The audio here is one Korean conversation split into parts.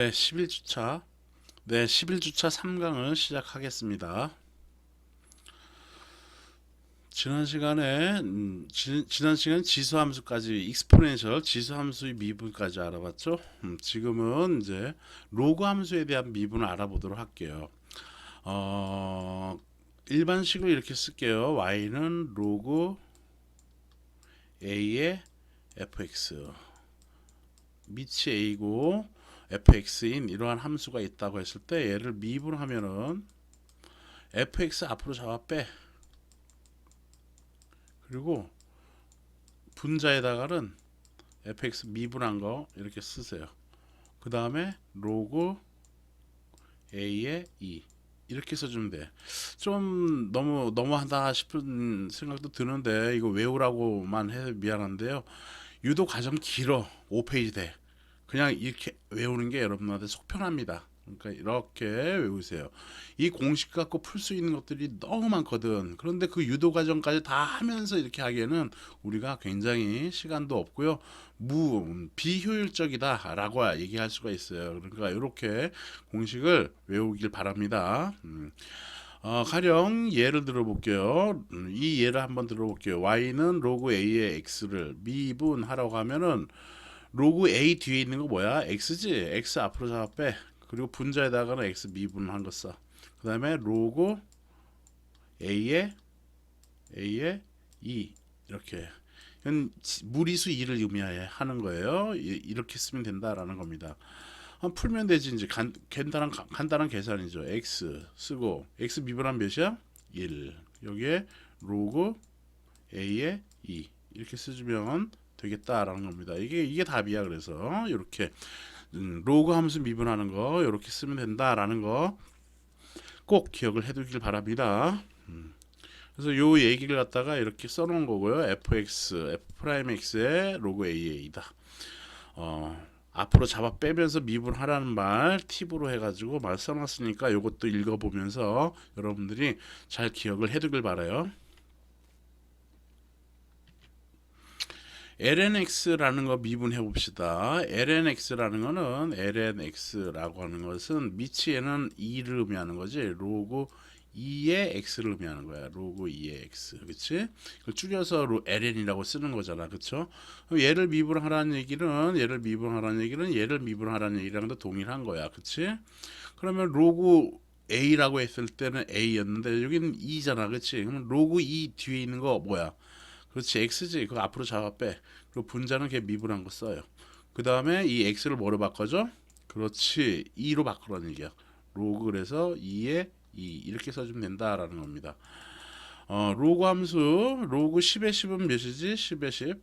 네, 11주차. 네, 11주차 3강을 시작하겠습니다. 지난 시간에 음, 지, 지난 시간 지수 함수까지 익스포넨셜 지수 함수의 미분까지 알아봤죠. 음, 지금은 이제 로그 함수에 대한 미분을 알아보도록 할게요. 어, 일반식으로 이렇게 쓸게요. y는 로그 a의 fx 밑이 a고 fx인 이러한 함수가 있다고 했을 때 얘를 미분하면은 fx 앞으로 잡아 빼. 그리고 분자에다가는 fx 미분한 거 이렇게 쓰세요. 그 다음에 로그 a의 2 이렇게 써주면 돼 좀 너무 너무하다 싶은 생각도 드는데 이거 외우라고만 해서 미안한데요. 유도 과정 길어. 5페이지 돼 그냥 이렇게 외우는 게 여러분한테 속 편합니다. 그러니까 이렇게 외우세요. 이 공식 갖고 풀 수 있는 것들이 너무 많거든. 그런데 그 유도 과정까지 다 하면서 이렇게 하기에는 우리가 굉장히 시간도 없고요. 무 비효율적이다라고 얘기할 수가 있어요. 그러니까 이렇게 공식을 외우길 바랍니다. 음. 어, 가령 예를 들어볼게요. 음, 이 예를 한번 들어볼게요. y는 로그 a의 x를 미분하라고 하면은 로그 A 뒤에 있는 거 뭐야? X지. X 앞으로 잡아 빼. 그리고 분자에다가는 X 미분한 거 써. 그 다음에 로그 A의 A의 2 이렇게 이건 무리수 2를 의미하는 거예요. 이렇게 쓰면 된다라는 겁니다. 풀면 되지 이제 간, 간단한 간단한 계산이죠. x 쓰고 x 미분한 몇이야? 1. 여기에 로그 a의 2 이렇게 써주면 되겠다라는 겁니다. 이게 이게 답이야. 그래서 이렇게 음, 로그 함수 미분하는 거 이렇게 쓰면 된다라는 거 꼭 기억을 해두길 바랍니다. 음. 그래서 요 얘기를 갖다가 이렇게 써놓은 거고요. fx, f'x의 로그 aa다. 어, 앞으로 잡아 빼면서 미분하라는 말 팁으로 해가지고 말 써놨으니까 이것도 읽어보면서 여러분들이 잘 기억을 해두길 바라요. Lnx라는 거 미분해 봅시다. lnx라는 거는 lnx라고 하는 것은 미치에는 2를 의미하는 거지. 로그 2의 x를 의미하는 거야. 로그 2의 x. 그치? 그걸 줄여서 ln이라고 쓰는 거잖아. 그쵸? 얘를 미분하라는 얘기는, 얘를 미분하라는 얘기는 얘를 미분하라는 얘기랑도 동일한 거야. 그치? 그러면 로그 a라고 했을 때는 a였는데 여기는 2잖아. 그치? 그러면 로그 2 뒤에 있는 거 뭐야? 그렇지 x지. 그거 앞으로 잡아 빼. 그리고 분자는 걔 미분한 거 써요. 그 다음에 이 x를 뭐로 바꿔줘? 그렇지 2로 바꾸라는 얘기야. 로그 그래서 2에 2 이렇게 써주면 된다라는 겁니다. 어, 로그 함수 로그 10의 10은 몇이지? 10의 10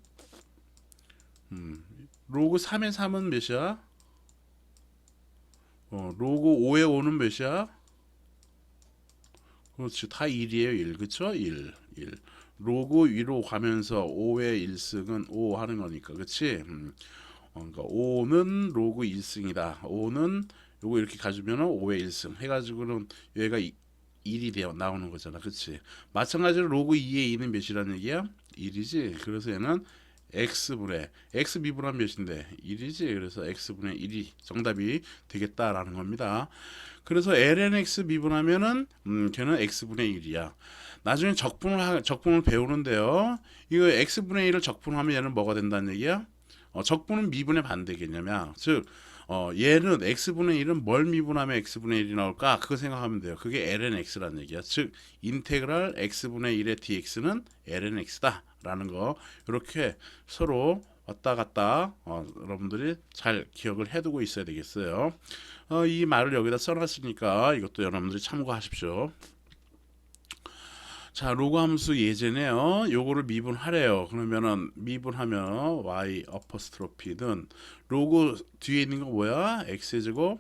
음, 로그 3의 3은 몇이야? 어, 로그 5의 5는 몇이야? 그렇지 다 1이에요 1 그쵸? 1 1 로그 위로 가면서 5의 1승은 5 하는 거니까. 그치? 음. 어, 그러니까 5는 로그 1승이다. 5는 요거 이렇게 가지면 5의 1승 해가지고는 얘가 1이 되어 나오는 거잖아. 그치? 마찬가지로 로그 2의 2는 몇이라는 얘기야? 1이지. 그래서 얘는 x분의 x 미분한 몇인데? 1이지. 그래서 x분의 1이 정답이 되겠다라는 겁니다. 그래서 lnx 미분하면은 음 걔는 x분의 1이야 나중에 적분을 하, 적분을 배우는데요. 이거 x분의 1을 적분하면 얘는 뭐가 된다는 얘기야? 어, 적분은 미분의 반대 개념이야. 즉 어, 얘는 x분의 1은 뭘 미분하면 x분의 1이 나올까? 그거 생각하면 돼요. 그게 lnx라는 얘기야. 즉 인테그랄 x분의 1의 dx는 lnx다 라는 거 이렇게 서로 왔다 갔다 어, 여러분들이 잘 기억을 해두고 있어야 되겠어요. 어, 이 말을 여기다 써놨으니까 이것도 여러분들이 참고하십시오. 자, 로그 함수 예제네요. 요거를 미분하래요. 그러면은 미분하면 y 어퍼스트로피든 로그 뒤에 있는 거 뭐야? x의 제곱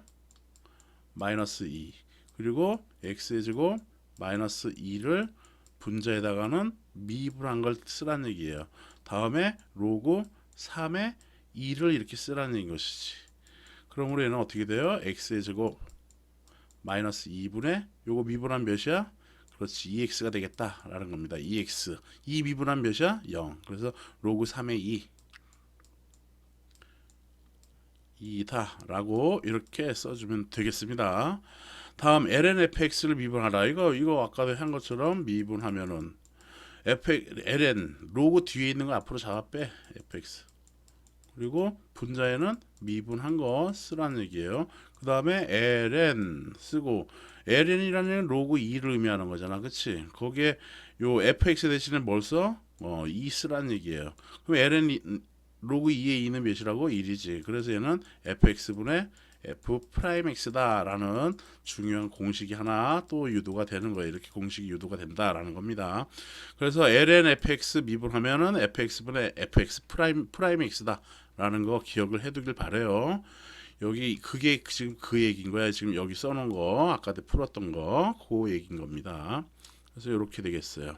마이너스 2 그리고 x의 제곱 마이너스 2를 분자에다가는 미분한 걸 쓰라는 얘기예요. 다음에 로그 3의 2를 이렇게 쓰라는 것이지. 그러므로 얘는 어떻게 돼요? x의 제곱 마이너스 2분의 요거 미분한 몇이야? 그렇지 2x가 되겠다라는 겁니다. 2x 2 미분한 몇이야? 0 그래서 로그 3의 2 2다라고 이렇게 써주면 되겠습니다. 다음 lnfx를 미분하라. 이거 이거 아까 한 것처럼 미분하면은 f ln 로고 뒤에 있는 거 앞으로 잡아 빼 fx. 그리고 분자에는 미분한 거 쓰라는 얘기예요. 그 다음에 ln 쓰고 ln이라는 로그 2를 의미하는 거잖아, 그렇지? 거기에 요 fx 대신에 뭘 써? 어, 2 쓰라는 얘기예요. 그럼 ln 이- 로그 2의 2는 몇이라고? 1이지. 그래서 얘는 fx분의 f 프라임 x다라는 중요한 공식이 하나 또 유도가 되는 거예요. 이렇게 공식이 유도가 된다라는 겁니다. 그래서 ln fx 미분하면은 fx분의 fx 프라임 프라임 x다 라는 거 기억을 해두길 바래요. 여기 그게 지금 그 얘기인 거야. 지금 여기 써놓은 거 아까 때 풀었던 거 그 얘기인 겁니다. 그래서 이렇게 되겠어요.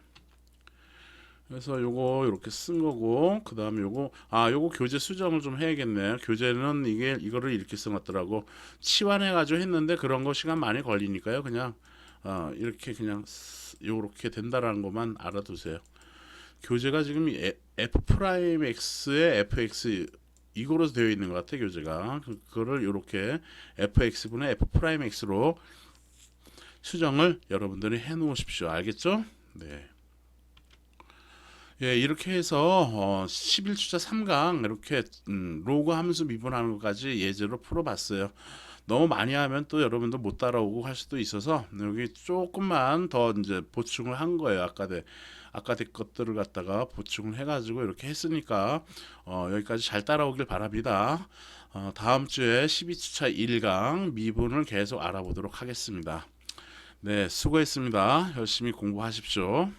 그래서 요거 이렇게 쓴 거고 그 다음에 요거 아 요거 교재 수정을 좀 해야겠네요. 교재는 이게 이거를 이렇게 써놨더라고 치환해 가지고 했는데 그런 거 시간 많이 걸리니까요. 그냥 어 이렇게 그냥 쓰- 요렇게 된다라는 것만 알아두세요. 교재가 지금 이 f 프라임 x에 fx 이거로 되어 있는 것 같아 교재가 그- 그거를 이렇게 fx분의 f 프라임 x로 수정을 여러분들이 해 놓으십시오 알겠죠? 네. 예, 이렇게 해서 어, 11주차 3강 이렇게 음, 로그 함수 미분하는 것까지 예제로 풀어봤어요. 너무 많이 하면 또 여러분들 못 따라오고 할 수도 있어서 여기 조금만 더 이제 보충을 한 거예요. 아까 대 아까 대 것들을 갖다가 보충을 해가지고 이렇게 했으니까 어, 여기까지 잘 따라오길 바랍니다. 어, 다음 주에 12주차 1강 미분을 계속 알아보도록 하겠습니다. 네, 수고했습니다. 열심히 공부하십시오.